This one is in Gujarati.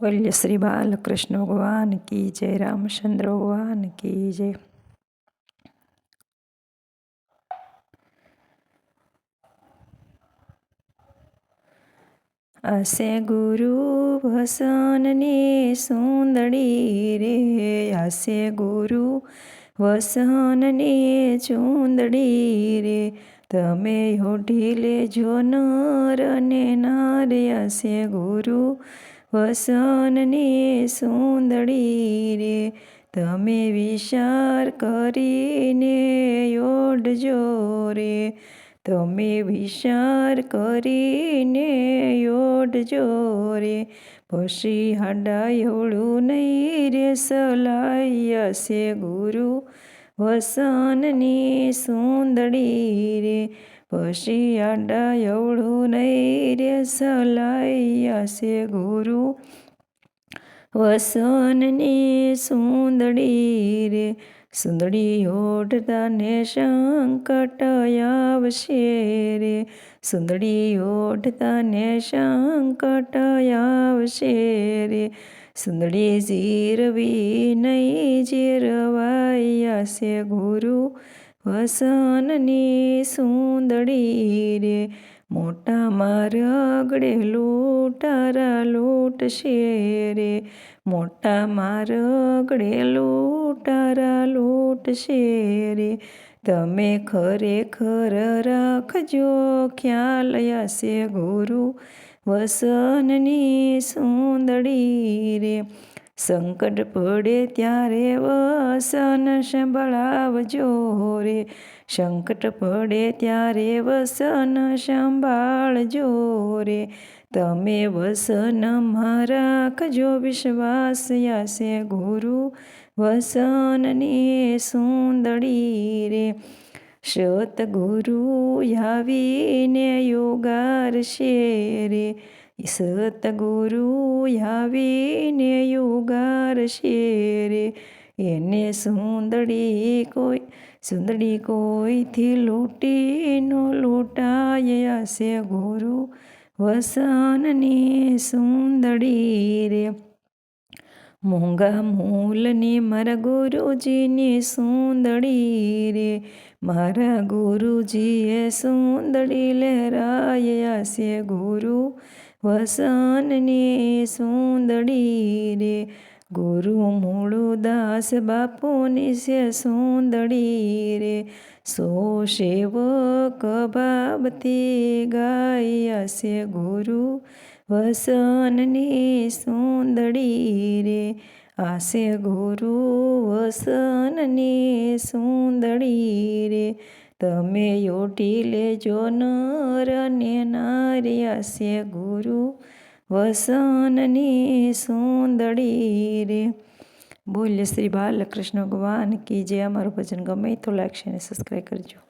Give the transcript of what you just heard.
બોલ્ય શ્રી બાલકૃષ્ણ ભગવાન કી જય રામચંદ્ર ભગવાન કી જય. અસે ગુરુ વસનની સુંદડી રે અસે ગુરુ વસનની ચૂંદડી રે. તમે ઓઢી લેજો નર અને અસે ગુરુ વસનની સુંદડી રે. તમે વિચાર કરીને યોડજો રે. તમે વિચાર કરીને યોડજો રે. પછી હડાયોળું નહીં રે સલાયશે ગુરુ વસનની સુંદડી રે. પછી આડા એવડું નહીં રે સલાયશે ગુરુ. વસનની સુંદડી રે, સુંદડી ઓઢતા ને સંકટ આવશે રે. સુંદડી ઓઢતા ને સંકટ આવશે રે. સુંદડી જીરવી નહીં જીરવાયા છે ગુરુ. વસનની સુંદડી રે. મોટા મારગડે લૂંટારા લૂંટશે રે મોટા મારગડે લૂંટારા લૂંટશે રે તમે ખરેખર રાખજો ખ્યાલ આશે ગુરુ. વસનની સુંદડી રે. સંકટ પડે ત્યારે વસન સંભળાવજો રે. સંકટ પડે ત્યારે વસન સંભાળજો રે. તમે વસન રાખજો વિશ્વાસ યાસે ગુરુ. વસનની સુંદડી રે. સતગુરુ આવીને યોગાર રે સતગુરુ આવીને યુગારશે શેરે એને સુંદડી કોઈ સુંદડી કોઈથી લૂંટીનો લૂંટાય હશે ગુરુ વસનની સુંદડી રે મોંઘા મૂલની મારા ગુરુજીની સુંદડી રે મારા ગુરુજીએ સુંદડી લહેરાયા છે ગુરુ વસનની સુંદડી રે. ગુરુ મૂળુદાસ બાપુની છે સુંદડી રે. સો સેવક બાબતી ગાય છે ગુરુ વસનની સુંદડી રે. આશે ગુરુ વસનની સુંદડી રે. તમે યોટી લેજો નર ને નાર્યાસે ગુરુ, વસનની સુંદડી રે. બોલ્ય શ્રી બાલકૃષ્ણ ભગવાન કે જે અમારું ભજન ગમે તો લાગશે અને સબસ્ક્રાઈબ કરજો.